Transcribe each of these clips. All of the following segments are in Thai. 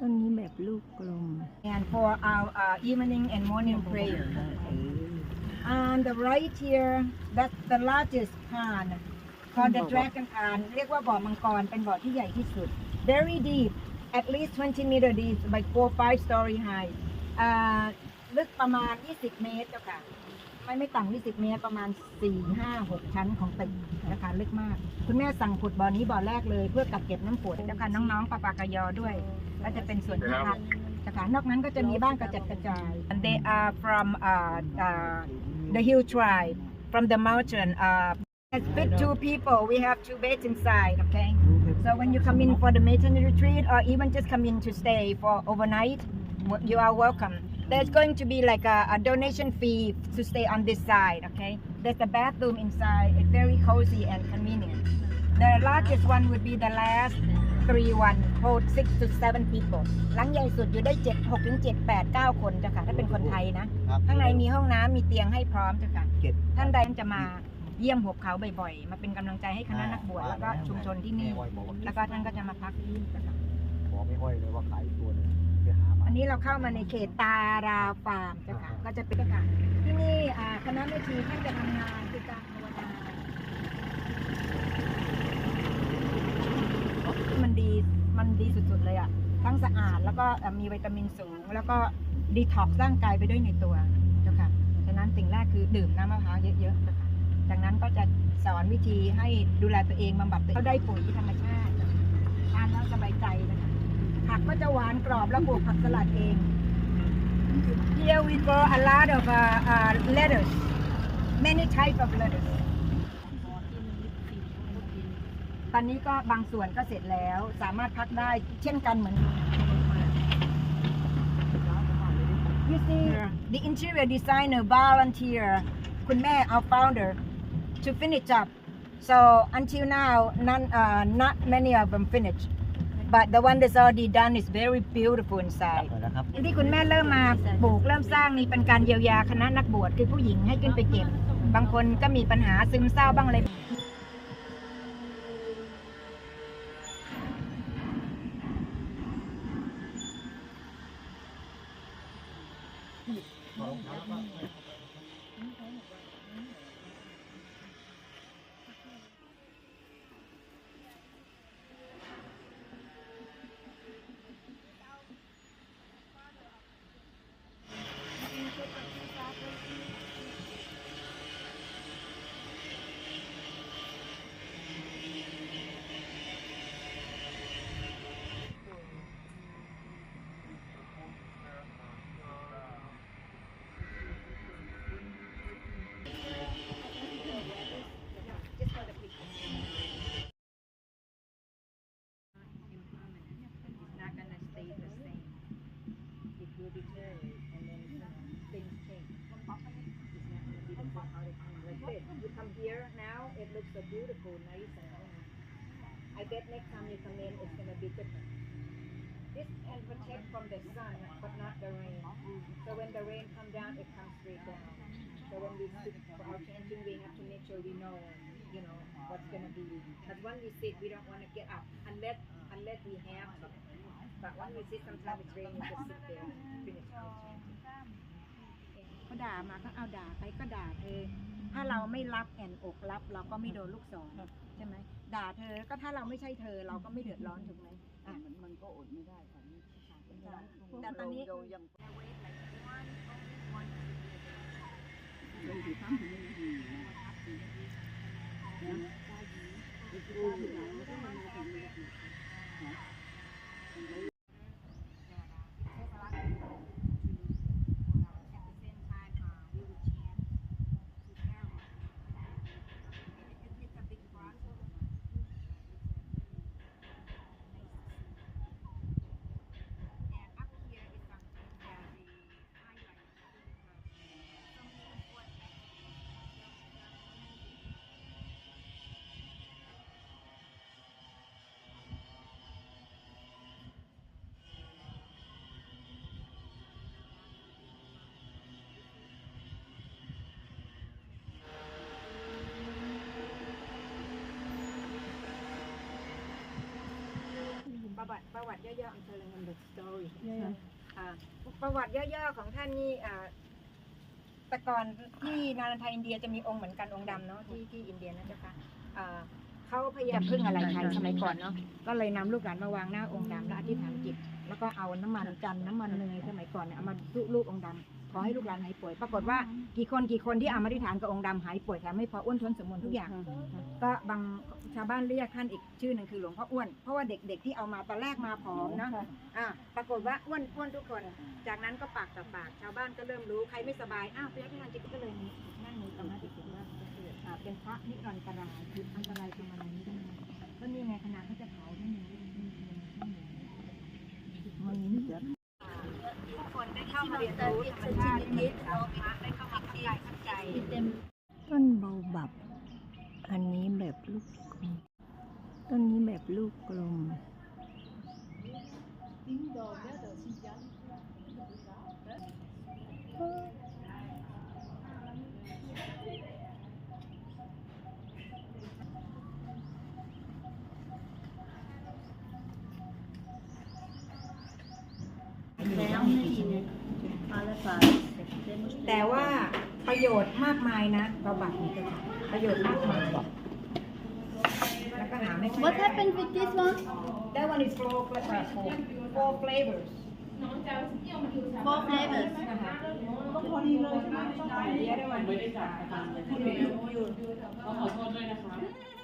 ต้นนี้แบบลูกกลม and for our uh, evening and morning prayer. On the right here, that's the largest pond called the dragon pond เรียกว่าบ่อมังกรเป็นบ่อที่ใหญ่ที่สุด very deep at least 20 meter deep by 4 5 story high อ่าลึกประมาณ 20 เมตรเจ้าค่ะ ไม่ไม่ต่ำ20 เมตรประมาณ 4 5 6 ชั้นของตึกนะคะลึกมาก คุณแม่สั่งขุดบ่อนี้บ่อแรกเลย เพื่อกักเก็บน้ำฝนเจ้าค่ะ น้องๆปะปากะยอด้วย ก็จะเป็นส่วนที่พักนะคะนอกนั้นก็จะมีบ้านกระจัดกระจาย and they are from uh, uh, the hill tribe from the mountain uh, it's fit two people we have two beds inside okay so when you come in for the maternity retreat or even just come in to stay for overnight w- you are welcome there's going to be like a, a donation fee to stay on this side okay there's a bathroom inside it's very cozy and convenient the largest one would be the last three one hold six to seven people หลังใหญ่สุดอยู่ได้เจ็ดหกถึงเจ็ดแปดเก้าคนเจ้าค่ะ ถ้าเป็นคนไทยนะข้างในมีห้องน้ำมีเตียงให้พร้อมเจ้าค่ะ เจ็ด ท่านใดจะมาเยี่ยมหุบเขาบ่อยๆ มาเป็นกำลังใจให้คณะนักบวชแล้วก็ชุมชนที่นี่ แล้วก็ท่านก็จะมาพักที่นี่เจ้าค่ะ บอกไม่ห้อยเลยว่าขายตัวหนึงไปหามา อันนี้เราเข้ามาในเขตตาราฟาร์มเจ้าค่ะก็จะเป็นเจ้าค่ะที่นี่อ่าคณะแม่ชีท่านจะทำงานคือการภาวนา มันดีมันดีสุดๆเลยอะทั้งสะอาดแล้วก็มีวิตามินสูง แล้วก็ดีท็อกซ์ร่างกายไปด้วยในตัวเจ้าค่ะฉะนั้นสิ่งแรกคือดื่มน้ำมะพร้าวเยอะๆเจ้าค่ะจากนั้นก็จะสอนวิธีให้ดูแลตัวเองบำบัดตัวเองเขาได้ปุ๋ยธรรมชาติทานแล้วสบายใจนะคะผักก็จะหวานกรอบแล้วปลูกผักสลัดเอง Here we grow a lot of uh, uh, lettuce many type of lettuce ตอนนี้ก็บางส่วนก็เสร็จแล้ว สามารถพักได้เช่นกันเหมือน You see the interior designer volunteer คุณแม่ our founder to finish up so until now none uh, not many of them finished but the one that's already done is very beautiful inside เปิดแล้วครับที่คุณแม่เริ่มมาปลูกเริ่มสร้างนี่เป็นการเยียวยาคณะนักบวชคือผู้หญิงให้ขึ้นไปเก็บ บางคนก็มีปัญหาซึมเศร้าบ้างอะไร here now, it looks so beautiful, nice and you know. I bet next time you come in, it's gonna be different. This can protect from the sun, but not the rain. So when the rain come down, it comes straight down. So when we sit for our chanting, we have to make sure we know, you know, what's gonna be. But when we sit, we don't wanna get up unless unless we have to. But when we sit, sometimes it's raining, just sit there and finish our chanting. เขาด่ามาก็เอาด่าไปก็ด่าเธอ ถ้าเราไม่รับแอนอกรับ เราก็ไม่โดนลูกศรใช่ไหมด่าเธอก็ถ้าเราไม่ใช่เธอเราก็ไม่เดือดร้อนถูกไหมอะมันมันก็อดไม่ได้ค่ะนี่แต่ตอนนี้เรายังเราอยู่ข้างถนนอยู่นะครับนะดูอยู่ไหนไม่ได้มาถึงเลย วัติประวัติย่อๆ I'm telling him the story อ่าประวัติย่อๆ ของท่านนี่อ่าแต่ก่อนที่นารันไทยอินเดียจะมีองค์เหมือนกันองค์ดำเนาะที่ที่อินเดียนะเจ้าค่ะอ่าเขาพยายามพึ่งอะไรไทยสมัยก่อนเนาะก็เลยนำลูกหลานมาวางหน้าองค์ดำแล้วอธิษฐานจิต แล้วก็เอาน้ำมันจันทร์น้ำมันเนยสมัยก่อนเนี่ยเอามาลูลูกองค์ดำ ขอให้ลูกหลานหายป่วย ปรากฏว่ากี่คนกี่คนที่เอามาอธิษฐานกับองค์ดำหายป่วยแถมไม่พออ้วนท้วนสมบูรณ์ทุกอย่าง ก็บางชาวบ้านเรียกท่านอีกชื่อหนึ่งคือหลวงพ่ออ้วน เพราะว่าเด็กๆที่เอามาตอนแรกมาผอมนะอ่าปรากฏว่าอ้วนอ้วนทุกคน จากนั้นก็ปากต่อปาก ชาวบ้านก็เริ่มรู้ใครไม่สบาย อ้าวพระพิธานจิตก็เลยมีนั่งมีสมาธิจิตว่าอ่าเป็นพระนิรันตรายคืออันตรายประมาณนี้ได้ไหมก็นี่ไงขนาดเขาจะเผาที่นี่มันทุกคนได้เข้ามาเรียนรู้ธรรม ชาตินิดเราได้เข้ามาเข้าใจเข้าใจ ต้นเบาบับ อันนี้แบบลูกกลม ต้นนี้แบบลูกกลม แต่ว่าประโย ชน์มากมายนะบำบัดนี่ก็ประโยชน์มากมายแล้วก็หาไม่ค่อย What ได้ happened with this one? That one is four flavors. Four flavors. Four flavors. The other one is uh, อ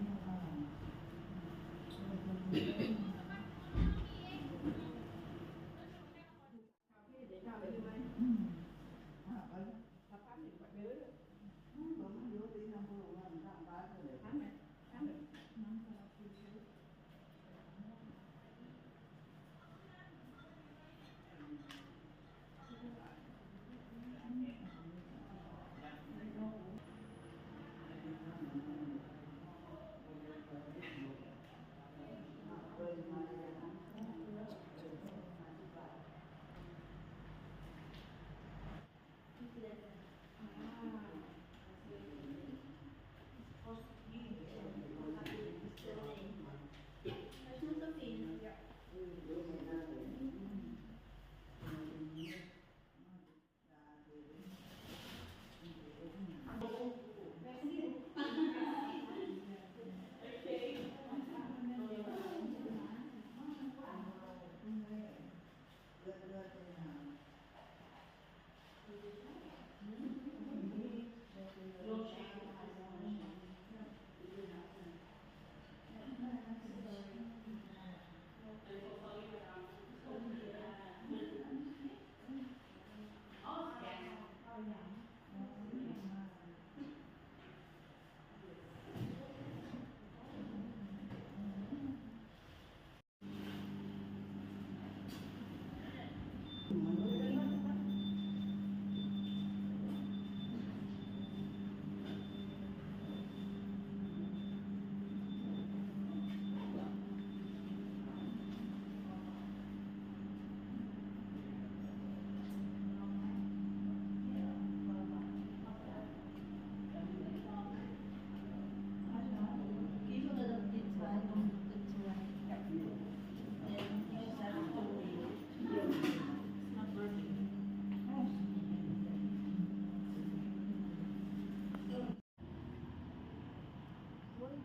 Mm-hmm. Yeah.